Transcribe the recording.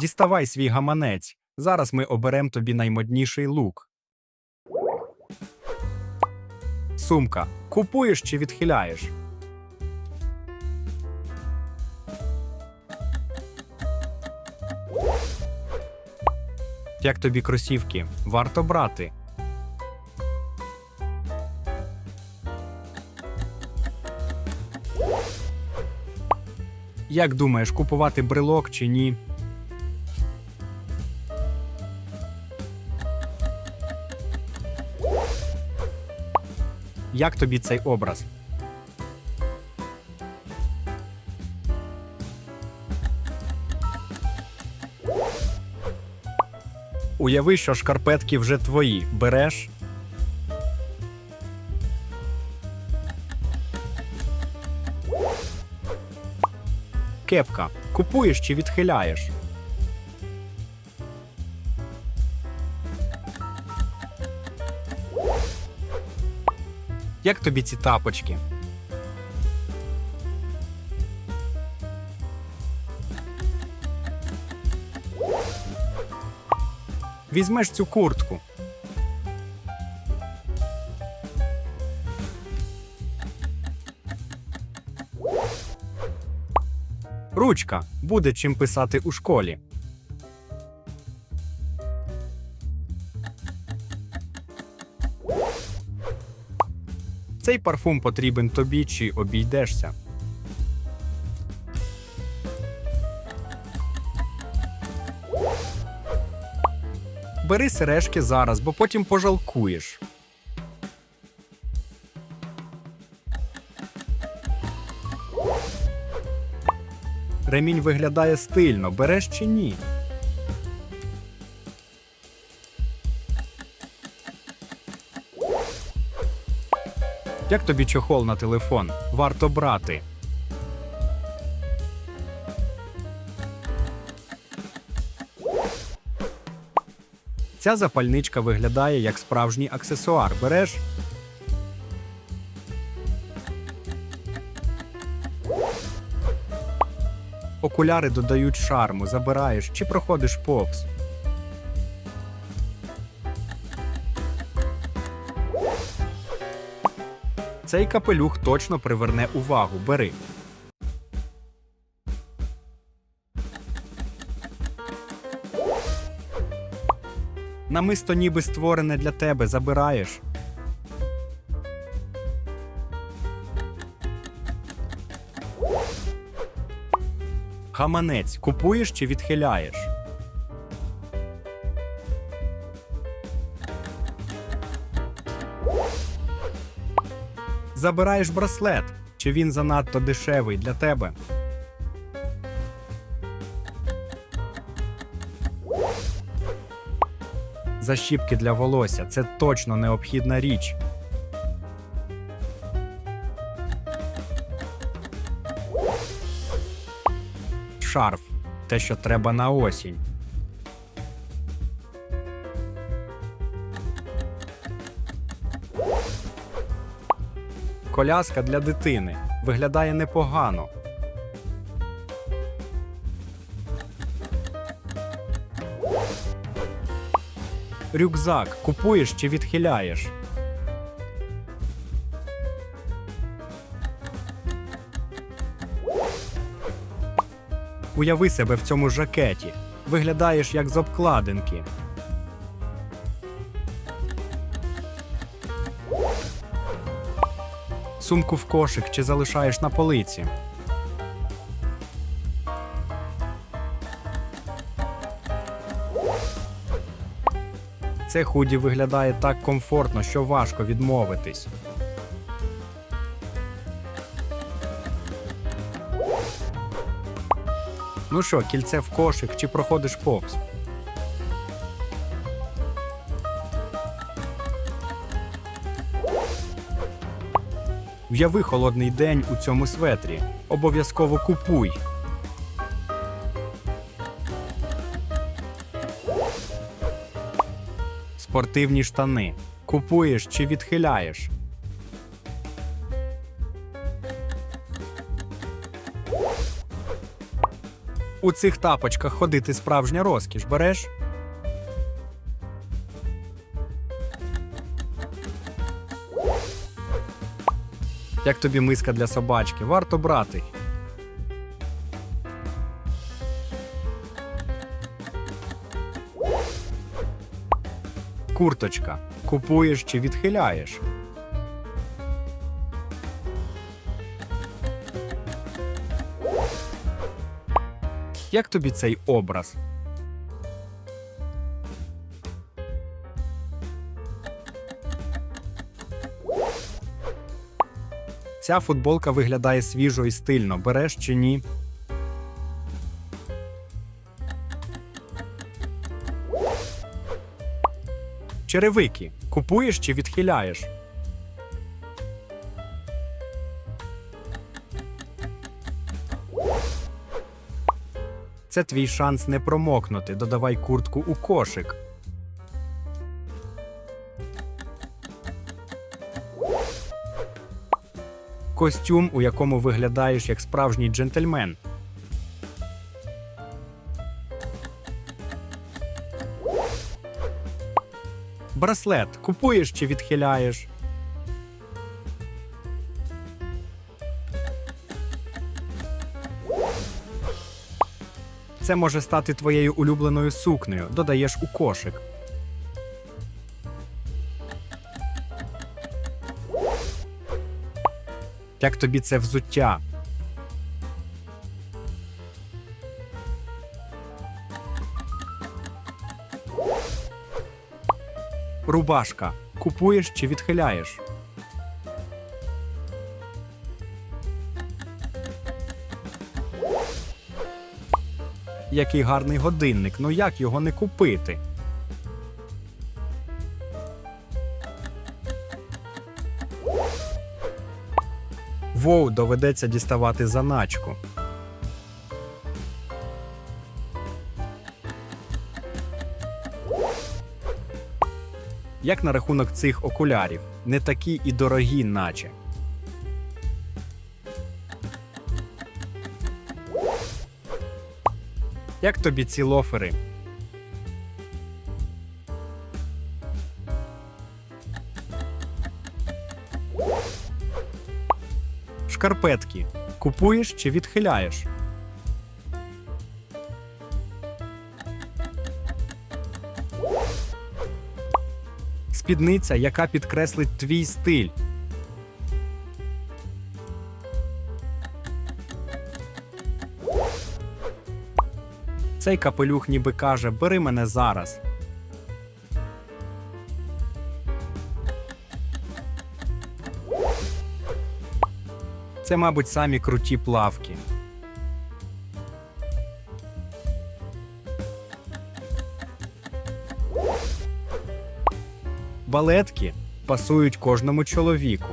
Діставай свій гаманець. Зараз ми оберемо тобі наймодніший лук. Сумка. Купуєш чи відхиляєш? Як тобі кросівки? Варто брати. Як думаєш, купувати брелок чи ні? Як тобі цей образ? Уяви, що шкарпетки вже твої. Береш. Кепка. Купуєш чи відхиляєш? Як тобі ці тапочки? Візьмеш цю куртку. Ручка буде чим писати у школі. Цей парфум потрібен тобі чи обійдешся. Бери сережки зараз, бо потім пожалкуєш. Ремінь виглядає стильно, береш чи ні? Як тобі чохол на телефон? Варто брати. Ця запальничка виглядає як справжній аксесуар. Береш? Окуляри додають шарму, забираєш чи проходиш повз. Цей капелюх точно приверне увагу. Бери. Намисто ніби створене для тебе, забираєш. Гаманець купуєш чи відхиляєш? Забираєш браслет, чи він занадто дешевий для тебе? Защіпки для волосся це точно необхідна річ. Шарф те, що треба на осінь. Коляска для дитини виглядає непогано. Рюкзак купуєш чи відхиляєш? Уяви себе в цьому жакеті. Виглядаєш як з обкладинки. Сумку в кошик чи залишаєш на полиці. Це худі виглядає так комфортно, що важко відмовитись. Ну що, кільце в кошик чи проходиш повз? В'яви холодний день у цьому светрі. Обов'язково купуй. Спортивні штани. Купуєш чи відхиляєш? У цих тапочках ходити справжня розкіш береш? Як тобі миска для собачки? Варто брати. Курточка. Купуєш чи відхиляєш? Як тобі цей образ? Ця футболка виглядає свіжо і стильно. Береш чи ні? Черевики. Купуєш чи відхиляєш? Це твій шанс не промокнути. Додавай куртку у кошик. Костюм, у якому виглядаєш як справжній джентльмен. Браслет купуєш чи відхиляєш? Це може стати твоєю улюбленою сукнею. Додаєш у кошик. Як тобі це взуття? Рубашка. Купуєш чи відхиляєш? Який гарний годинник, ну як його не купити? Воу, доведеться діставати заначку. Як на рахунок цих окулярів? Не такі і дорогі, наче. Як тобі ці лофери? Шкарпетки. Купуєш чи відхиляєш? Спідниця, яка підкреслить твій стиль. Цей капелюх ніби каже: Бери мене зараз. Це, мабуть, самі круті плавки. Балетки пасують кожному чоловіку.